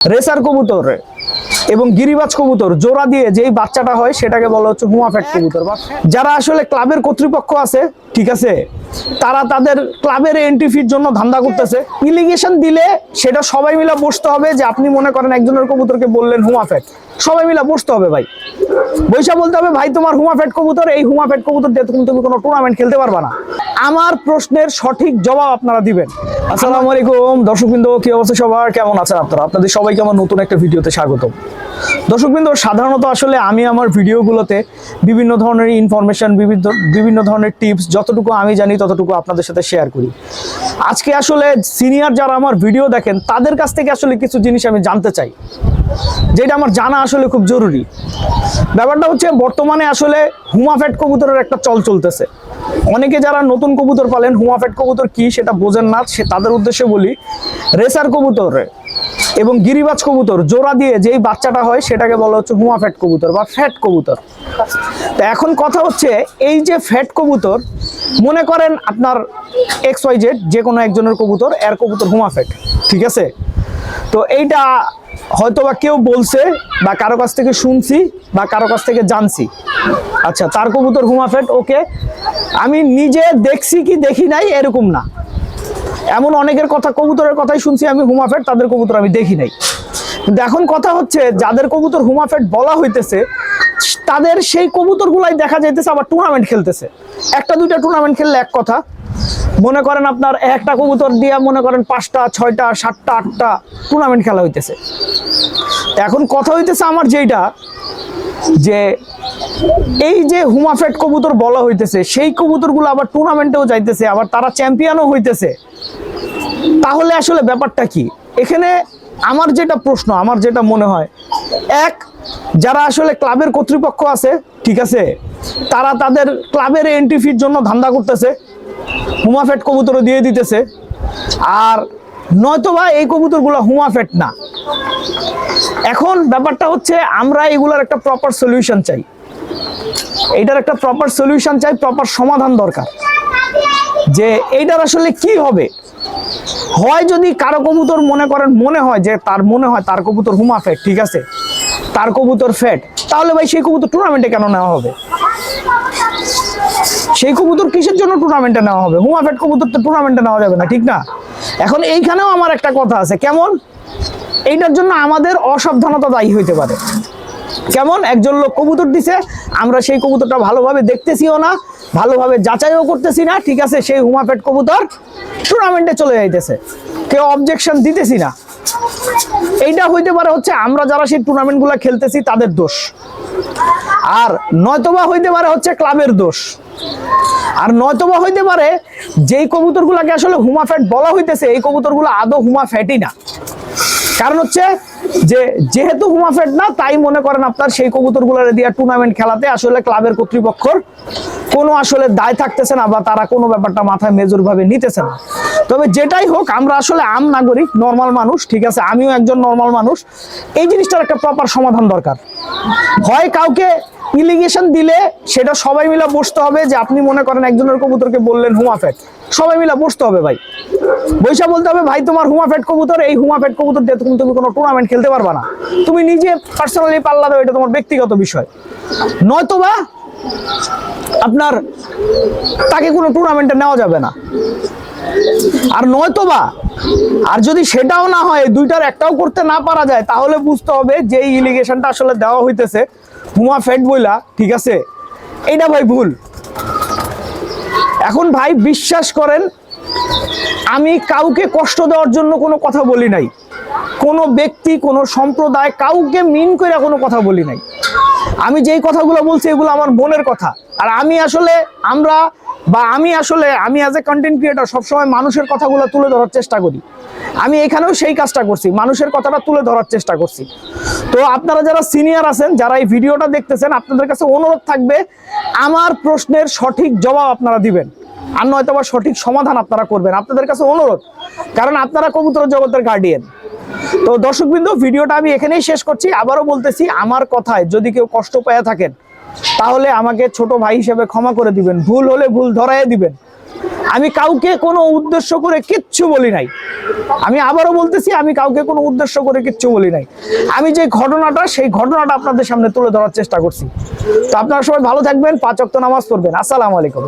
Racer কবুতর এবং গিরিবাজ কবুতর জোড়া দিয়ে যেই বাচ্চাটা হয় সেটাকে বলা হচ্ছে হুমাফেট কবুতর। বা যারা আসলে ক্লাবের কর্তৃপক্ষ আছে ঠিক আছে? তারা তাদের ক্লাবের এন্ট্রি ফির জন্য ধান্দা করতেছে। ইলিগেশন দিলে সেটা সবাই মিলে বসতে হবে যে আপনি মনে করেন একজনের কবুতরকে বললেন হুমাফেট সবাই মিলে বসতে হবে ভাই। বৈশা বলতে হবে, ভাই, তোমার হুমাফেট কবুতর, এই হুমাফেট কবুতর দিয়ে তুমি তুমি কোনো টুর্নামেন্ট খেলতে পারবা না। আমার প্রশ্নের সঠিক জবাব আপনারা দিবেন। আসসালামু আলাইকুম। দর্শকবৃন্দ, কি অবস্থা সবার? কেমন আছেন আপনারা? আপনাদের সবাইকে আমার নতুন একটা ভিডিওতে স্বাগতম। দর্শকবৃন্দ, সাধারণত আসলে আমি আমার ভিডিওগুলোতে বিভিন্ন ধরনের ইনফরমেশন বিভিন্ন বিভিন্ন ধরনের টিপস যতটুকু আমি জানি ততটুকু আপনাদের সাথে শেয়ার করি। আজকে আসলে সিনিয়র যারা আমার ভিডিও দেখেন, তাদের কাছ থেকে আসলে কিছু জিনিস আমি জানতে চাই। যেটা আমার জানা আসলে খুব জরুরি। ব্যাপারটা হচ্ছে, বর্তমানে আসলে হুমাফেট কবুতরের একটা চল চলতেছে। অনেকে যারা নতুন কবুতর পালেন, হুমাফেট কবুতর কি সেটা বোঝেন না, সে তাদের উদ্দেশ্যে বলি রেসার কবুতর। এবং গিরিবাজ কবুতর, জোড়া দিয়ে যেই বাচ্চাটা হয়, সেটাকে বলা হচ্ছে হুমাফেট কবুতর বা ফ্যাট কবুতর। তো এখন কথা হচ্ছে, এই যে ফ্যাট কবুতর, মনে করেন আপনার এক্স ওয়াই জেড যে কোনো একজনের কবুতর, এর কবুতর হুমাফেট ঠিক আছে? তো এইটা হয়তো বা কেউ বলছে বা কারও কাছ থেকে শুনছি বা কারও কাছ থেকে জানছি। আচ্ছা তার কবুতর হুমাফেট ওকে। আমি নিজে দেখছি কি দেখি নাই, এরকম না। এমন অনেকের কথা, কবুতরের কথাই শুনছি আমি হুমাফেট তাদের কবুতর আমি দেখি নাই। কিন্তু এখন কথা হচ্ছে, যাদের কবুতর হুমাফেট বলা হইতেছে, তাদের সেই কবুতরগুলাই দেখা যাইতেছে, আবার টুর্নামেন্ট খেলতেছে। একটা, দুইটা টুর্নামেন্ট খেললে এক কথা। মনে করেন আপনার একটা কবুতর দিয়া মনে করেন পাঁচটা, ছয়টা, সাতটা, আটটা টুর্নামেন্ট খেলা হইতেছে। এখন কথা হইতেছে আমার যেইটা, যে এই যে হুমাফেট কবুতর বলা হইতেছে, সেই কবুতরগুলো আবার টুর্নামেন্টেও যাইতেছে, আবার তারা চ্যাম্পিয়নও হইতেছে। তাহলে আসলে ব্যাপারটা কি? এখানে আমার যেটা প্রশ্ন, আমার যেটা মনে হয়, এক, যারা আসলে ক্লাবের কর্তৃপক্ষ আছে, ঠিক আছে, তারা তাদের ক্লাবের এন্ট্রি ফির জন্য ধান্দা করতেছে হুমাফেট কবুতরও দিয়ে দিতেছে, আর নয়তো নয়তোবা এই কবুতরগুলো হুমাফেট না। এখন ব্যাপারটা হচ্ছে, আমরা এগুলোর একটা প্রপার সলিউশন চাই। এইটার একটা প্রপার সলিউশন চাই প্রপার সমাধান দরকার। যে এইটার আসলে কি হবে? হয় যদি কারও কবুতর মনে করেন, মনে হয় যে তার, মনে হয় তার কবুতর হুমা ফ্যাট ঠিক আছে? তার কবুতর ফ্যাট তাহলে ভাই সেই কবুতর টুর্নামেন্টে কেন নেওয়া হবে? সেই কবুতর কিসের জন্য টুর্নামেন্টে নেওয়া হবে? হুমা ফ্যাট কবুতর তো টুর্নামেন্টে নেওয়া যাবে না, ঠিক না? এখন এইখানেও আমার একটা কথা আছে, কেমন? এইটার জন্য আমাদের অসাবধানতা দায়ী হইতে পারে। কেমন? একজন লোক কবুতর দিছে, আমরা সেই কবুতরটা ভালোভাবে দেখতেছিও না, ভালোভাবে যাচাইও করতেছি না, ঠিক আছে? সেই হুমাফেট কবুতর টুর্নামেন্টে চলে যাইতেছে। কেউ অবজেকশন দিতেছি না। এইটা হইতে পারে হচ্ছে আমরা যারা সেই টুর্নামেন্টগুলো খেলতেছি, তাদের দোষ। আর নয়তোবা হইতে পারে হচ্ছে ক্লাবের দোষ। আর নয়তোবা হইতে পারে যেই কবুতরগুলোকে আসলে হুমা ফ্যাট বলা হইতেছে, এই কবুতরগুলো আদৌ হুমা ফ্যাটই না। কারণ হচ্ছে যে, যেহেতু হুমাফেট না, তাই মনে করেন আপনার সেই কবুতরগুলোর দিয়ে টুর্নামেন্ট খেলাতে আসলে ক্লাবের কর্তৃপক্ষর কোনো আসলে দায় থাকতেছে না বা তারা কোনো ব্যাপারটা মাথায় মেজর ভাবে নিতেছে না। তবে যেটাই হোক, আমরা আসলে আম নাগরিক নর্মাল মানুষ, ঠিক আছে? আমিও একজন নর্মাল মানুষ। এই জিনিসটার একটা প্রপার সমাধান দরকার। হয় কাউকে ইলিগেশন দিলে সেটা সবাই মিলে বসতে হবে যে, আপনি মনে করেন একজনের কবুতরকে বললেন হুমাফেট সবাই মিলে বসতে হবে ভাই। বৈশা বলতে হবে, ভাই, তোমার হুমাফেট কবুতর, এই হুমাফেট কবুতর দিয়ে তুমি তুমি কোনো টুর্নামেন্ট খেলতে পারবা না। তুমি নিজে পার্সোনালি পাল্লা দাও, এটা তোমার ব্যক্তিগত বিষয়। নয়তোবা আপনার তাকে কোনো টুর্নামেন্টে নেওয়া যাবে না। আর নয়তোবা, আর যদি সেটাও না হয় দুইটার একটাও করতে না পারা যায়, তাহলে বুঝতে হবে যে ইলিগেশনটা আসলে দেওয়া হইতেছে, হুমা ফেট বইলা, ঠিক আছে? এইটা ভাই ভুল। এখন ভাই বিশ্বাস করেন আমি কাউকে কষ্ট দেওয়ার জন্য কোনো কথা বলি নাই। কোনো ব্যক্তি, কোনো সম্প্রদায় কাউকে মিন করে কোনো কথা বলি নাই। আমি যেই কথাগুলো বলছি এগুলো আমার মনের কথা। আর আমি আসলে আমরা বা আমি আসলে, আমি অ্যাজ এ কন্টেন্ট ক্রিয়েটর সবসময় মানুষের কথাগুলো তুলে ধরার চেষ্টা করি। আমি এখানেও সেই কাজটা করছি, মানুষের কথাটা তুলে ধরার চেষ্টা করছি। তো আপনারা যারা সিনিয়র আছেন, যারা এই ভিডিওটা দেখতেছেন, আপনাদের কাছে অনুরোধ থাকবে, আমার প্রশ্নের সঠিক জবাব আপনারা দিবেন। আর নয়তো বা সঠিক সমাধান আপনারা করবেন। আপনাদের কাছে অনুরোধ, কারণ আপনারা কবুতর জগতের গার্ডিয়ান তো দর্শকবৃন্দ, ভিডিওটা আমি এখানেই শেষ করছি। আবারও বলতেছি, আমার কথায় যদি কেউ কষ্ট পেয়ে থাকেন, তাহলে আমাকে ছোট ভাই হিসেবে ক্ষমা করে দিবেন। ভুল হলে ভুল ধরাই দিবেন। আমি কাউকে কোনো উদ্দেশ্য করে কিচ্ছু বলি নাই। আমি আবারও বলতেছি, আমি কাউকে কোনো উদ্দেশ্য করে কিচ্ছু বলি নাই। আমি যে ঘটনাটা, সেই ঘটনাটা আপনাদের সামনে তুলে ধরার চেষ্টা করছি। তো আপনারা সবাই ভালো থাকবেন, পাঁচ ওয়াক্ত নামাজ পড়বেন। আসসালামু আলাইকুম।